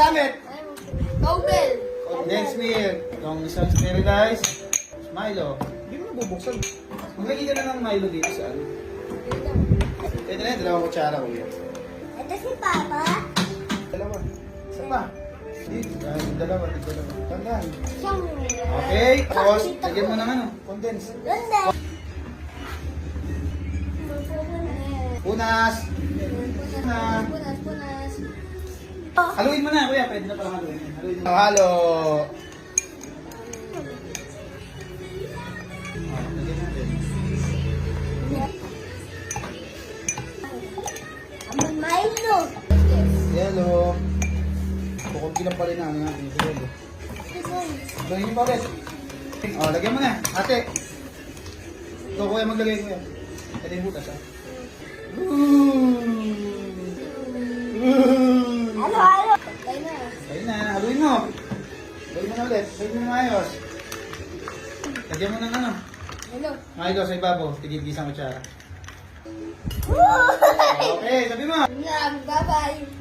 gamit? Cowbell. Condensed milk. Itong isang sterilized. Milo. Hindi mo nabubuksan. Maglagay ka na ng Milo dito sa ano. Ito na yan, dalawang kutsara kuya. Ito si Papa. Dalawa. Isa pa. Dito, dalawa, dalawa. Tandaan. Siyang Okay, tapos, lagyan mo ng ano, condensed. Punas. Punas, punas. Haluin mo na, kuya. Pwede na pala haluin. Haluin mo. Halo. Ah, Milo. Yellow. Kukunti lang pala namin natin ito yellow. Lagyan niyo pa ulit. O, lagyan mo na. Ate. Ito, kuya, maglagay kuya. Ito yung butas, ha? Ano, mo. Haluin mo na ulit. Haluin mo na maayos. Lagyan mo ng ano. Hello. Milo sa ibabaw. Tigil isang kutsara. Okay, sabi mo. Yan, bye-bye.